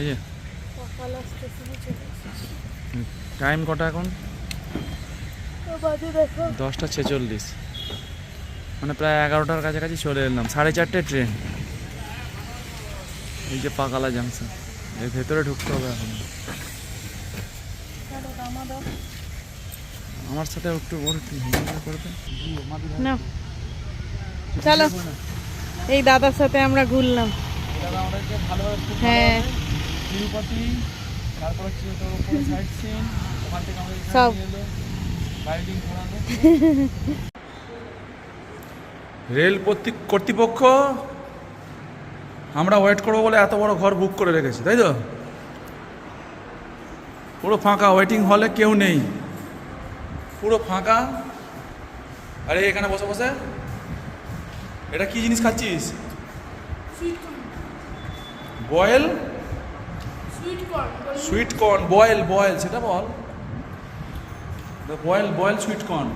এই যে। সকাল স্টেশনে চলে টাইম কটা এখন? দশটা ছেচল্লিশ। মানে প্রায় এগারোটার কাছাকাছি চলে এলাম। সাড়ে চারটে ট্রেন। এই যে পাকালা জাংশন এর ভেতরে ঢুকতে হবে এখন। আমার সাথে একটু ওর একটু করবে? না। চলো। এই দাদার সাথে আমরা ঘুরলাম। হ্যাঁ। তিরুপতি তারপর হচ্ছে তোর উপরে সাইড সিন ওখান থেকে আমাদের এখানে সব। রাইডিং ঘোরানো। রেল কর্তৃপক্ষ আমরা ওয়েট করব বলে এত বড় ঘর বুক করে রেখেছি তাই তো? পুরো ফাঁকা ওয়েটিং হলে কেউ নেই। পুরো ফাঁকা। আরে এখানে বসে বসে। এটা কি জিনিস খাচ্ছিস? Boil sweet corn boil boil সেটা বল। বয়েল বয়েল সুইট কর্ন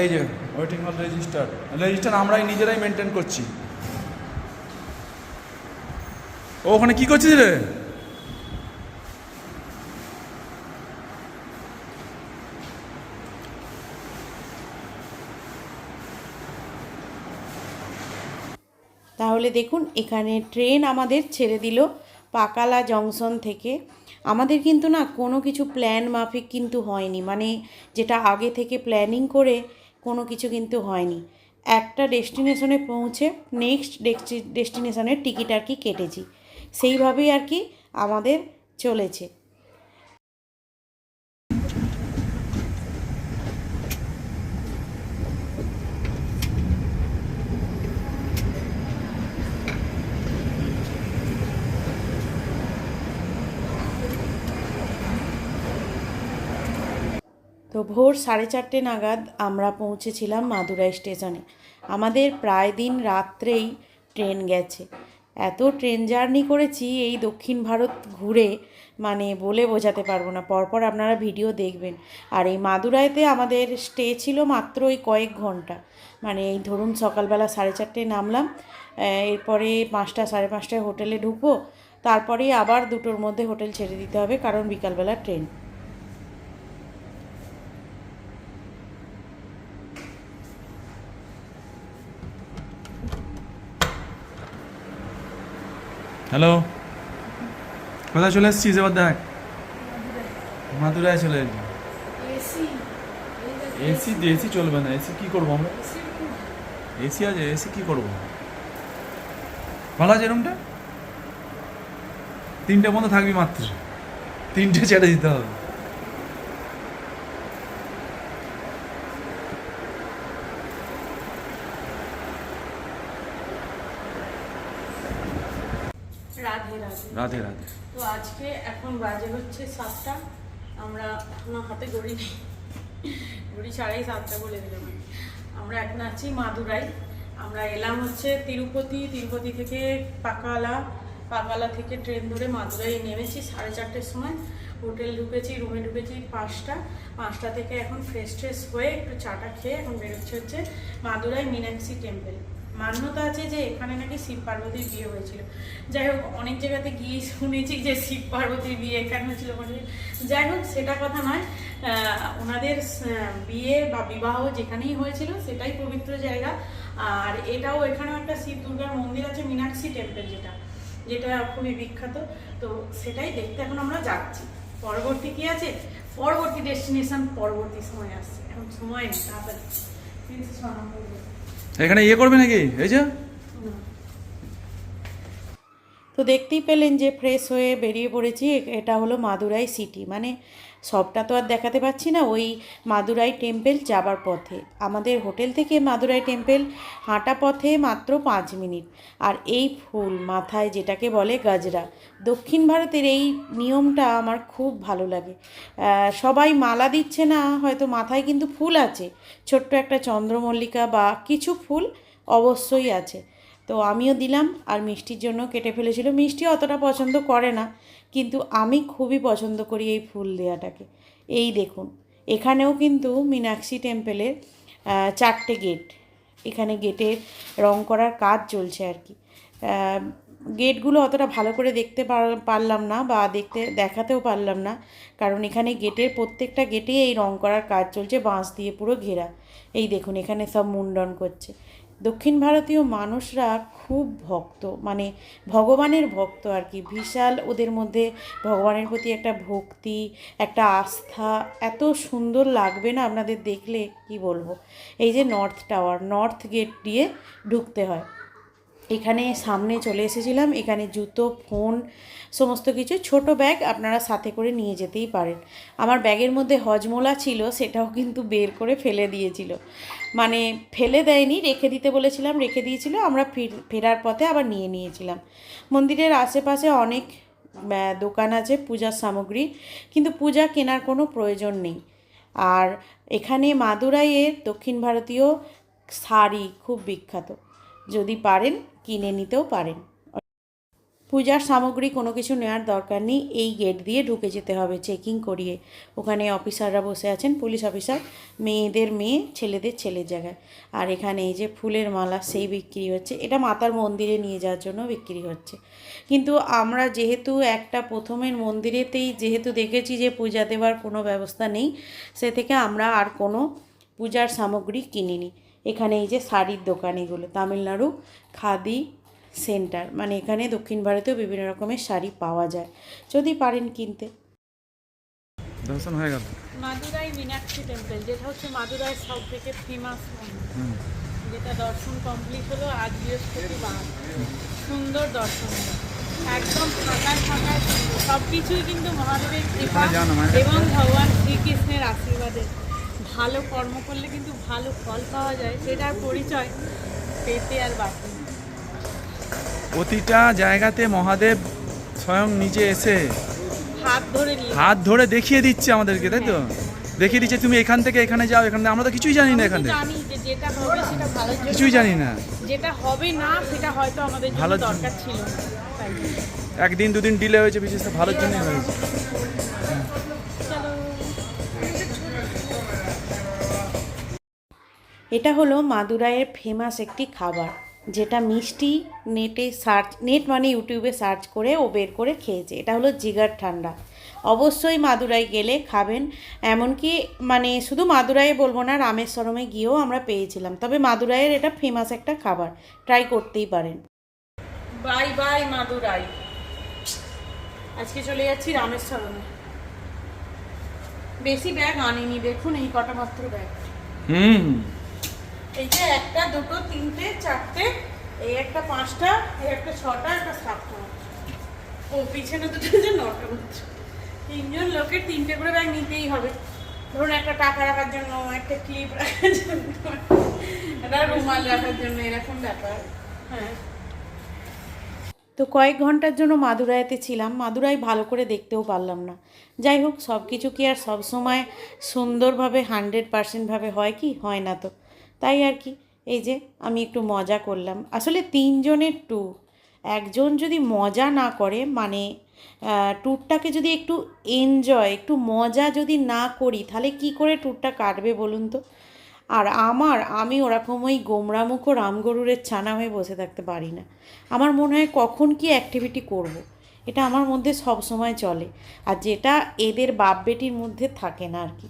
এই যে ওয়েটিং হল রেজিস্টার রেজিস্টার আমরাই নিজেরাই মেনটেন করছি। ও ওখানে কি করছিস রে? তাহলে দেখুন, এখানে ট্রেন আমাদের ছেড়ে দিল পাকালা জংশন থেকে। আমাদের কিন্তু না কোনো কিছু প্ল্যান মাফিক কিন্তু হয়নি। মানে যেটা আগে থেকে প্ল্যানিং করে কোনো কিছু কিন্তু হয়নি। একটা ডেস্টিনেশনে পৌঁছে নেক্সট ডেস্টিনেশনের টিকিট আর কি কেটেছি। সেইভাবেই আর কি আমাদের চলেছে। তো ভোর সাড়ে চারটে নাগাদ আমরা পৌঁছেছিলাম মাদুরাই স্টেশনে। আমাদের প্রায় দিন রাত্রেই ট্রেন গেছে। এত ট্রেন জার্নি করেছি এই দক্ষিণ ভারত ঘুরে মানে বলে বোঝাতে পারব না। পরপর আপনারা ভিডিও দেখবেন। আর এই মাদুরাইতে আমাদের স্টে ছিল মাত্র ওই কয়েক ঘণ্টা। মানে এই ধরুন সকালবেলা সাড়ে চারটে নামলাম এরপরে পাঁচটা সাড়ে পাঁচটায় হোটেলে ঢুকবো। তারপরেই আবার দুটোর মধ্যে হোটেল ছেড়ে দিতে হবে, কারণ বিকালবেলা ট্রেন। হ্যালো। কোথায় চলে এসছিস এবার দেখ। মাদুরায় চলে এসছি এসি। এসি চলবে না। এসি কি করব আমরা? এসি আছে এসি কি করব? ভালো আছে রুমটা তিনটে মতো থাকবি মাত্র। তিনটে ছেড়ে দিতে হবে। রাধে রাধে। রাধে রাধে। তো আজকে এখন বাজে হচ্ছে সাতটা। আমরা এখনও হাতে ঘড়ি নেই। ঘড়ি ছাড়াই সাতটা বলে দিলাম আমরা এখন আছি মাদুরাই। আমরা এলাম হচ্ছে তিরুপতি। তিরুপতি থেকে পাকালা। পাকালা থেকে ট্রেন ধরে মাদুরাই নেমেছি সাড়ে চারটের সময়। হোটেল ঢুকেছি রুমে ঢুকেছি পাঁচটা। পাঁচটা থেকে এখন ফ্রেশ ট্রেশ হয়ে একটু চাটা খেয়ে এখন বেরোচ্ছে হচ্ছে মাদুরাই মীনাক্ষী টেম্পল মান্যতা আছে যে এখানে নাকি শিব পার্বতীর বিয়ে হয়েছিল। যাই হোক, অনেক জায়গাতে গিয়ে শুনেছি যে শিব পার্বতীর বিয়ে এখানে হয়েছিল যাই হোক, সেটা কথা নয় ওনাদের বিয়ে বা বিবাহ যেখানেই হয়েছিল সেটাই পবিত্র জায়গা। আর এটাও এখানেও একটা শিব দুর্গার মন্দির আছে, মীনাক্ষী টেম্পল যেটা যেটা খুবই বিখ্যাত। তো সেটাই দেখতে এখন আমরা যাচ্ছি। পরবর্তী কি আছে? পরবর্তী ডেস্টিনেশন পরবর্তী সময় আসছে। এখন সময় নেই, তাড়াতাড়ি। এখানে ইয়ে করবে নাকি? এই যে? তো দেখতেই পেলেন যে ফ্রেশ হয়ে বেরিয়ে পড়েছি। এটা হলো মাদুরাই সিটি মানে সবটা তো আর দেখাতে পাচ্ছি না। ওই মাদুরাই টেম্পেল যাবার পথে। আমাদের হোটেল থেকে মাদুরাই টেম্পেল হাঁটা পথে মাত্র পাঁচ মিনিট। আর এই ফুল মাথায় যেটাকে বলে গাজরা, দক্ষিণ ভারতের এই নিয়মটা আমার খুব ভালো লাগে। সবাই মালা দিচ্ছে না, হয়তো মাথায় কিন্তু ফুল আছে। ছোট্ট একটা চন্দ্রমল্লিকা বা কিছু ফুল অবশ্যই আছে। তো আমিও দিলাম আর মিষ্টির জন্য কেটে ফেলেছিল। মিষ্টি অতটা পছন্দ করে না, কিন্তু আমি খুবই পছন্দ করি এই ফুল দেওয়াটাকে এই দেখুন, এখানেও কিন্তু মীনাক্ষী টেম্পেলের চারটে গেট। এখানে গেটে রং করার কাজ চলছে আর কি। গেটগুলো অতটা ভালো করে দেখতে পার- পারলাম না বা দেখতে, দেখাতেও পারলাম না, কারণ এখানে গেটের প্রত্যেকটা গেটেই এই রং করার কাজ চলছে, বাঁশ দিয়ে পুরো ঘেরা। এই দেখুন, এখানে সব মুন্ডন করছে। দক্ষিণ ভারতীয় মানুষরা খুব ভক্ত মানে ভগবানের ভক্ত আর কি। বিশাল ওদের মধ্যে ভগবানের প্রতি একটা ভক্তি, একটা আস্থা, এত সুন্দর লাগবে না আপনাদের দেখলে? কি বলব? এই যে নর্থ টাওয়ার নর্থ গেট দিয়ে ঢুকতে হয়। এখানে সামনে চলে এসেছিলাম। এখানে জুতো, ফোন, সমস্ত কিছু। ছোট ব্যাগ আপনারা সাথে করে নিয়ে যেতেই পারেন। আমার ব্যাগের মধ্যে হজমোলা ছিল, সেটাও কিন্তু বের করে ফেলে দিয়েছিল। মানে ফেলে দেয়নি, রেখে দিতে বলেছিলাম, রেখে দিয়েছিল। আমরা ফির- ফেরার পথে আবার নিয়ে নিয়েছিলাম। মন্দিরের আশেপাশে অনেক দোকান আছে পূজার সামগ্রী, কিন্তু পূজা কেনার কোনো প্রয়োজন নেই। আর এখানে মাদুরাইয়ের দক্ষিণ ভারতীয় শাড়ি খুব বিখ্যাত। যদি পারেন কিনে নিতেও পারেন। পূজার সামগ্রী কোনো কিছু নেওয়ার দরকার নেই, এই গেট দিয়ে ঢুকে যেতে হবে, চেকিং করিয়ে। ওখানে অফিসাররা বসে আছেন, পুলিশ অফিসার, মেয়েদের মেয়ে, ছেলেদের ছেলের জায়গায়। আর এখানে এই যে ফুলের মালা, সেই বিক্রি হচ্ছে। এটা মাতার মন্দিরে নিয়ে যাওয়ার জন্য বিক্রি হচ্ছে। কিন্তু আমরা যেহেতু একটা প্রথমের মন্দিরেতেই যেহেতু দেখেছি যে পূজা দেওয়ার কোনো ব্যবস্থা নেই, সে থেকে আমরা আর কোনো পূজার সামগ্রী কিনিনি। এখানে এই যে শাড়ির দোকান এগুলো তামিলনাড়ু খাদি সেন্টার মানে এখানে দক্ষিণ ভারতেও বিভিন্ন রকমের শাড়ি পাওয়া যায়। যদি পারেন কিনতে। দর্শন হয়ে গেল। মাদুরাই মীনাক্ষী টেম্পল যেটা হচ্ছে মাদুরাইয়ের সব থেকে ফেমাস যেটা দর্শন কমপ্লিট হলো আজ বৃহস্পতিবার। সুন্দর দর্শন। একদম ফাঁকায় ফাঁকায় সব কিছুই কিন্তু মহাদেবের কৃপা ওখানে যাও না, মায়ের কাছে। এবং ভগবান শ্রীকৃষ্ণের আশীর্বাদে। ভালো কর্ম করলে কিন্তু ভালো ফল পাওয়া যায় সেটার পরিচয় পেতে আর বাকি প্রতিটা জায়গাতে মহাদেব স্বয়ং নিজে এসে হাত ধরে হাত ধরে দেখিয়ে দিচ্ছে আমাদেরকে তাই তো? দেখিয়ে দিচ্ছে তুমি এখান থেকে এখানে যাও এখানে আমরা তো কিছুই জানি না এখান যেটা হবে সেটা জন্য কিছুই জানি না। যেটা হবে না সেটা হয়তো আমাদের ভালো দরকার ছিল একদিন দুদিন ডিলে হয়েছে বিশেষ ভালোর জন্যই হয়েছে। এটা হলো মাদুরাইয়ের ফেমাস একটি খাবার যেটা মিষ্টি নেটে সার্চ নেট মানে ইউটিউবে সার্চ করে ও বের করে খেয়েছে। এটা হলো জিগার ঠান্ডা। অবশ্যই মাদুরাই গেলে খাবেন এমনকি মানে শুধু মাদুরাই বলব না রামেশ্বরমে গিয়েও আমরা পেয়েছিলাম। তবে মাদুরাইয়ের এটা ফেমাস একটা খাবার ট্রাই করতেই পারেন। Bye bye Madurai. আজকে চলে যাচ্ছি রামেশ্বরমে। বেশি ব্যাগ আনিনি দেখুন এই কটা মাত্র ব্যাগ হুম। এই যে একটা, দুটো, তিনটে, চারটে, এই একটা পাঁচটা, এই একটা ছটা, একটা সাতটা। ও, পিছনে দুটো যে নটা মাত্র তিনজন লোকের তিনটে করে ব্যাগ নিতেই হবে। ধরুন একটা টাকা রাখার জন্য, একটা ক্লিপ রাখার জন্য, একটা রুমাল রাখার জন্য, এরকম ব্যাপার। হ্যাঁ। তো কয়েক ঘণ্টার জন্য মাদুরাইতে ছিলাম। মাদুরাই ভালো করে দেখতেও পারলাম না। যাই হোক সব কিছু কি আর সবসময় সুন্দরভাবে হান্ড্রেড পার্সেন্টভাবে হয় কি? হয় না তো। তাই আর কি, এই যে আমি একটু মজা করলাম। আসলে তিনজনের ট্যুর একজন যদি মজা না করে মানে ট্যুরটাকে যদি একটু এনজয় একটু মজা যদি না করি, তাহলে কি করে ট্যুরটা কাটবে বলুন তো? আর আমার, আমি ওরকম ওই গোমরামুখ রামগরুরের ছানা হয়ে বসে থাকতে পারি না। আমার মনে হয় কখন কি অ্যাক্টিভিটি করব। এটা আমার মধ্যে সব সময় চলে। আর যেটা এদের বাপ বেটির মধ্যে থাকে না আর কি।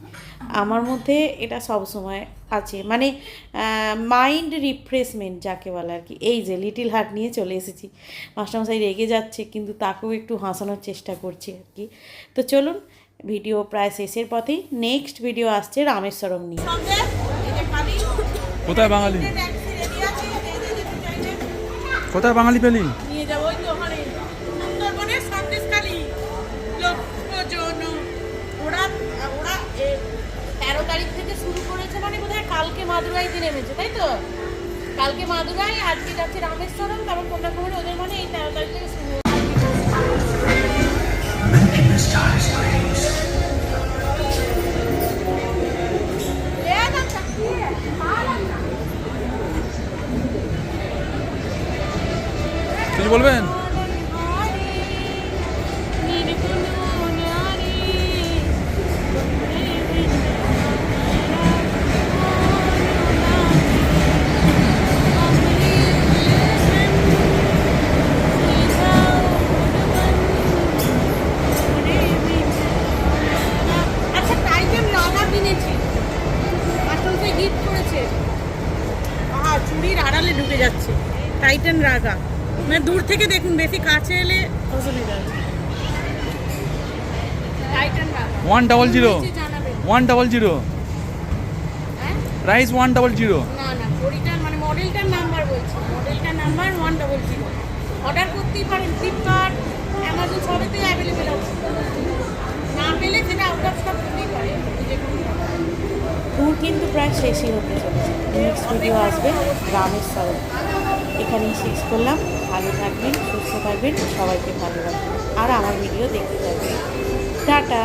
আমার মধ্যে এটা সব সময় আছে। মানে মাইন্ড রিফ্রেশমেন্ট যাকে বলে আর কি। এই যে লিটিল হার্ট নিয়ে চলে এসেছি। মাস্টারমশাই রেগে যাচ্ছে, কিন্তু তাকেও একটু হাসানোর চেষ্টা করছি আর কি। তো চলুন ভিডিও প্রায় শেষের পথেই। নেক্সট ভিডিও আসছে রামেশ্বরম নিয়ে। কোথায় বাঙালি। কোথায় বাঙালি পেলি? মানে মাদুরাই কালকে মাদুরাইতে নেমেছে তাই তো? কালকে মাদুরাই আজকে যাচ্ছে রামেশ্বরম তারপর কন্যাকুমারী ওদের মানে এই তেরো তারিখ থেকে শুরু কিছু বলবেন? দূর থেকে দেখুন বেশি কাছে এলে অসুবিধা Titan one double zero one double zero price one double zero না না ঘড়িটার মানে মডেলটার নাম্বার বলছি। মডেলটার number one double zero order করতেই পারেন ফ্লিপকার্ট অ্যামাজন সবেতেই অ্যাভেলেবেল আছে। না পেলে সেটা আউট অফ স্টক করতেই পারে। যে কোনো ট্যুর কিন্তু প্রায় শেষই হতে চলেছে। নেক্সট ভিডিও আসবে গ্রামের শহর এখানেই শেষ করলাম। ভালো থাকবেন, সুস্থ থাকবেন, সবাইকে ভালো রাখবেন। আর আমার ভিডিও দেখতে থাকবেন টাটা!